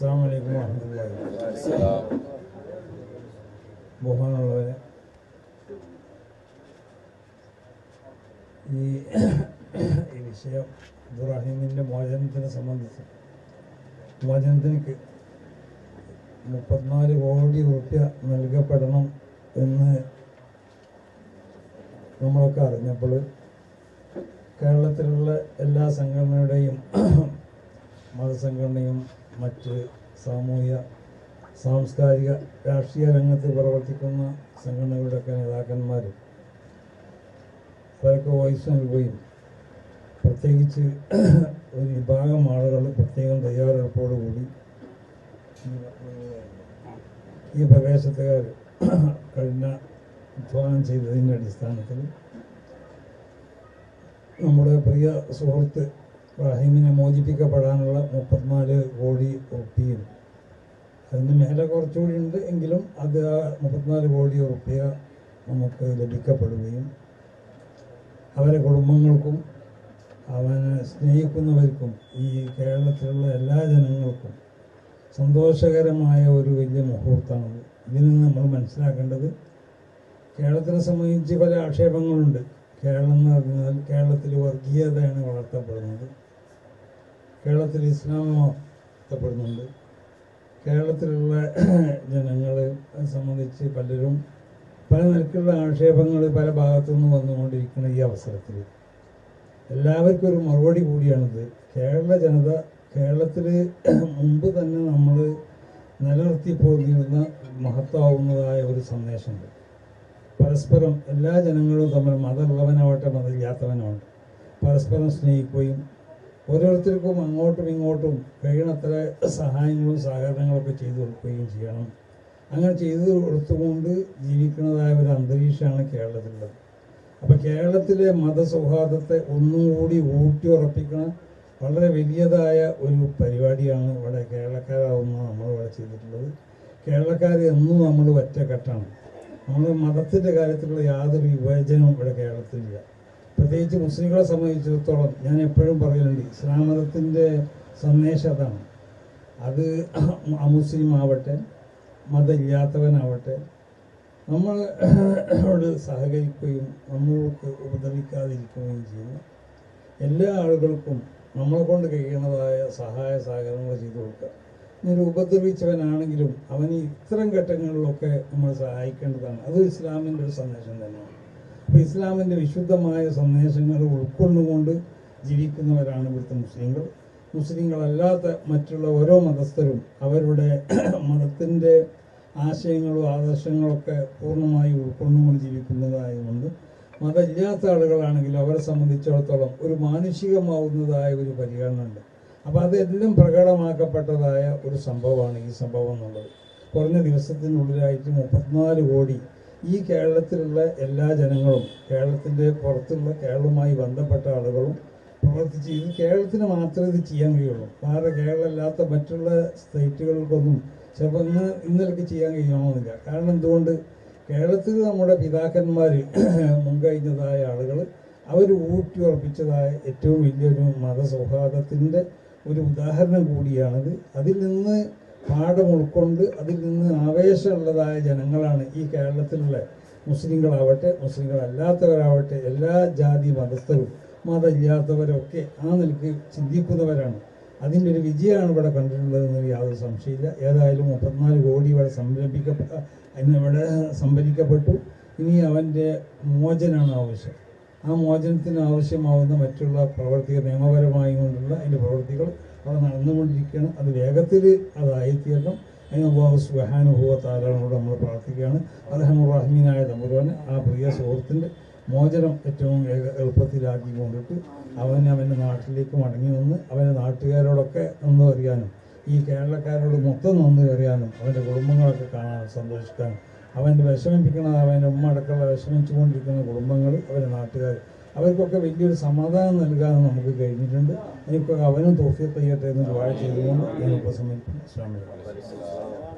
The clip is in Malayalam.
അസ്സാം വലൈക്കും വാഹമത്തുള്ളാഹി ബഹുമാനുള്ളവരെ ഈ ഈ വിഷയം ഇബ്രാഹിമിന്റെ മോചനത്തിനെ സംബന്ധിച്ച് മോചനത്തിന് മുപ്പത്തിനാല് കോടി റുപ്യ നൽകപ്പെടണം എന്ന് നമ്മളൊക്കെ അറിഞ്ഞപ്പോൾ കേരളത്തിലുള്ള എല്ലാ സംഘടനയുടെയും മതസംഘടനയും മറ്റ് സാമൂഹ്യ സാംസ്കാരിക രാഷ്ട്രീയ രംഗത്ത് പ്രവർത്തിക്കുന്ന സംഘടനകളുടെയൊക്കെ നേതാക്കന്മാർ അവരൊക്കെ വോയിസ് നൽകുകയും പ്രത്യേകിച്ച് ഒരു വിഭാഗം ആളുകൾ പ്രത്യേകം തയ്യാറെടുപ്പോടുകൂടി ഈ പ്രദേശത്തുകാർ കഴിഞ്ഞ അധ്വാനം ചെയ്തതിന്റെ അടിസ്ഥാനത്തിൽ നമ്മുടെ പ്രിയ സുഹൃത്ത് റഹീമിനെ മോചിപ്പിക്കപ്പെടാനുള്ള മുപ്പത്തിനാല് കോടി ഉറുപ്പിയും. അതിന് മേലെ കുറച്ചുകൂടി ഉണ്ട് എങ്കിലും അത് ആ മുപ്പത്തിനാല് കോടി റുപ്യ നമുക്ക് ലഭിക്കപ്പെടുകയും അവരെ കുടുംബങ്ങൾക്കും അവനെ സ്നേഹിക്കുന്നവർക്കും ഈ കേരളത്തിലുള്ള എല്ലാ ജനങ്ങൾക്കും സന്തോഷകരമായ ഒരു വലിയ മുഹൂർത്തമാണ് ഇതിൽ നിന്ന് നമ്മൾ മനസ്സിലാക്കേണ്ടത് കേരളത്തിനെ സംബന്ധിച്ച് പല ആക്ഷേപങ്ങളുണ്ട്. കേരളം എന്ന് പറഞ്ഞാൽ കേരളത്തിൽ വർഗീയതയാണ് വളർത്തപ്പെടുന്നത്. കേരളത്തിൽ ഇസ്ലാം വളർത്തപ്പെടുന്നുണ്ട് കേരളത്തിലുള്ള ജനങ്ങളെ സംബന്ധിച്ച് പലരും പല നിലക്കുള്ള ആക്ഷേപങ്ങൾ പല ഭാഗത്തു നിന്ന് വന്നുകൊണ്ടിരിക്കുന്ന ഈ അവസരത്തിൽ. എല്ലാവർക്കും ഒരു മറുപടി കൂടിയാണിത്. കേരള ജനത കേരളത്തിൽ മുമ്പ് തന്നെ നമ്മൾ നിലനിർത്തി പോന്നിരുന്ന മഹത്താവുന്നതായ ഒരു സന്ദേശമുണ്ട്. പരസ്പരം എല്ലാ ജനങ്ങളും തമ്മിൽ മതമുള്ളവനാവട്ടെ മതമില്ലാത്തവനാവട്ടെ പരസ്പരം സ്നേഹിക്കുകയും ഓരോരുത്തർക്കും അങ്ങോട്ടും ഇങ്ങോട്ടും കഴിയണത്ര സഹായങ്ങളും സഹകരണങ്ങളൊക്കെ ചെയ്തു കൊടുക്കുകയും ചെയ്യണം. അങ്ങനെ ചെയ്തു കൊടുത്തുകൊണ്ട് ജീവിക്കുന്നതായ ഒരു അന്തരീക്ഷമാണ് കേരളത്തിലുള്ളത്. അപ്പോൾ കേരളത്തിലെ മതസൗഹാർദ്ദത്തെ ഒന്നും കൂടി ഊട്ടിയുറപ്പിക്കുന്ന വളരെ വലിയതായ ഒരു പരിപാടിയാണ് ഇവിടെ കേരളക്കാരാവുന്ന നമ്മളിവിടെ ചെയ്തിട്ടുള്ളത്. കേരളക്കാർ എന്നും നമ്മൾ ഒറ്റക്കെട്ടാണ്. നമ്മൾ മതത്തിന്റെ കാര്യത്തിലുള്ള യാതൊരു വിവേചനവും ഇവിടെ കേരളത്തിലില്ല. പ്രത്യേകിച്ച് മുസ്ലിങ്ങളെ സംബന്ധിച്ചിടത്തോളം ഞാൻ എപ്പോഴും പറയുന്നുണ്ട് ഇസ്ലാം മതത്തിന്റെ സന്ദേശം അതാണ്. അത് അമുസ്ലിം ആവട്ടെ മതമില്ലാത്തവനാവട്ടെ നമ്മളോട് സഹകരിക്കുകയും നമ്മൾക്ക് ഉപദ്രവിക്കാതിരിക്കുകയും ചെയ്യുന്ന എല്ലാ ആളുകൾക്കും നമ്മളെ കൊണ്ട് കഴിയുന്നതായ സഹായ സഹകരണങ്ങൾ ചെയ്തു കൊടുക്കുക. ഞാൻ ഉപദ്രവിച്ചവനാണെങ്കിലും അവന് ഇത്തരം ഘട്ടങ്ങളിലൊക്കെ നമ്മൾ സഹായിക്കേണ്ടതാണ്. അത് ഇസ്ലാമിന്റെ ഒരു സന്ദേശം തന്നെയാണ്. അപ്പോൾ ഇസ്ലാമിന്റെ വിശുദ്ധമായ സന്ദേശങ്ങൾ ഉൾക്കൊണ്ടുകൊണ്ട് ജീവിക്കുന്നവരാണ് ഇവിടുത്തെ മുസ്ലിങ്ങൾ. മുസ്ലിങ്ങളല്ലാത്ത മറ്റുള്ള ഓരോ മതസ്ഥരും അവരുടെ മതത്തിന്റെ ആശയങ്ങളും ആദർശങ്ങളൊക്കെ പൂർണമായി ഉൾക്കൊണ്ടുകൊണ്ട് ജീവിക്കുന്നതായതുകൊണ്ട് മതമില്ലാത്ത ആളുകളാണെങ്കിൽ അവരെ സംബന്ധിച്ചിടത്തോളം ഒരു മാനുഷികമാവുന്നതായ ഒരു പരിഗണന ഉണ്ട് അപ്പോൾ അതെല്ലാം പ്രകടമാക്കപ്പെട്ടതായ ഒരു സംഭവമാണ് ഈ സംഭവം എന്നുള്ളത്. കുറഞ്ഞ ദിവസത്തിനുള്ളിലായിട്ട് മുപ്പത്തിനാല് കോടി ഈ കേരളത്തിലുള്ള എല്ലാ ജനങ്ങളും കേരളത്തിന്റെ പുറത്തുള്ള കേരളവുമായി ബന്ധപ്പെട്ട ആളുകളും പ്രവർത്തിച്ച് ഇത് കേരളത്തിന് മാത്രമേ ഇത് ചെയ്യാൻ കഴിയുള്ളൂ. വേറെ കേരളമല്ലാത്ത മറ്റുള്ള സ്റ്റേറ്റുകൾക്കൊന്നും ചിലപ്പോൾ ഇന്ന് ഇന്നലേക്ക് ചെയ്യാൻ കഴിയണമെന്നില്ല കാരണം എന്തുകൊണ്ട്? കേരളത്തിൽ നമ്മുടെ പിതാക്കന്മാർ മുൻകഴിഞ്ഞതായ ആളുകൾ അവർ ഊട്ടി ഉറപ്പിച്ചതായ ഏറ്റവും വലിയൊരു മതസൗഹാർദ്ദത്തിന്റെ ഒരു ഉദാഹരണം കൂടിയാണിത്. അതിൽ നിന്ന് പാഠം ഉൾക്കൊണ്ട് അതിൽ നിന്ന് ആവേശമുള്ളതായ ജനങ്ങളാണ് ഈ കേരളത്തിലുള്ള മുസ്ലിങ്ങളാവട്ടെ മുസ്ലിങ്ങളല്ലാത്തവരാവട്ടെ എല്ലാ ജാതി മതസ്ഥരും മതമില്ലാത്തവരൊക്കെ ആ നിലയ്ക്ക് ചിന്തിക്കുന്നവരാണ്. അതിന്റെ ഒരു വിജയമാണ് ഇവിടെ കണ്ടിട്ടുള്ളതെന്ന് യാതൊരു സംശയമില്ല ഏതായാലും മുപ്പത്തിനാല് കോടി ഇവിടെ സംരംഭിക്കപ്പെട്ട ഇവിടെ സംഭരിക്കപ്പെട്ടു. ഇനി അവന്റെ മോചനാണ് ആവശ്യം. ആ മോചനത്തിന് ആവശ്യമാവുന്ന മറ്റുള്ള പ്രവർത്തികൾ നിയമപരമായി കൊണ്ടുള്ള അതിന്റെ പ്രവർത്തികൾ അവിടെ നടന്നുകൊണ്ടിരിക്കുകയാണ്. അത് വേഗത്തിൽ അതായിത്തീരണം അതിന് അള്ളാഹു സുബാനുഭവത്താലോട് നമ്മൾ പ്രാർത്ഥിക്കുകയാണ്. അദ്ദേഹം റഹ്മീനായ തമ്പുരാന് ആ പ്രിയ സുഹൃത്തിന്റെ മോചനം ഏറ്റവും എളുപ്പത്തിലാക്കി കൊണ്ടിട്ട് അവൻ അവന്റെ നാട്ടിലേക്ക് മടങ്ങി വന്ന് അവന്റെ നാട്ടുകാരോടൊക്കെ നന്ദി അറിയാനും ഈ കേരളക്കാരോട് മൊത്തം നന്ദി അറിയാനും അവന്റെ കുടുംബങ്ങളൊക്കെ കാണാനും സന്തോഷിക്കാനും അവന്റെ വിഷമിപ്പിക്കണത് അവന്റെ ഉമ്മ അടക്കമുള്ള വിഷമിച്ചുകൊണ്ടിരിക്കുന്ന കുടുംബങ്ങൾ അവന്റെ നാട്ടുകാർ അവർക്കൊക്കെ വലിയൊരു സമാധാനം നൽകാൻ നമുക്ക് കഴിഞ്ഞിട്ടുണ്ട്. എനിക്കൊക്കെ അവനും തോഫിയത്ത് ചെയ്യട്ടെ എന്ന് ചെയ്തുകൊണ്ട് ഞാൻ ഉപസംഹരിക്കുന്നു അസ്സലാമു അലൈക്കും.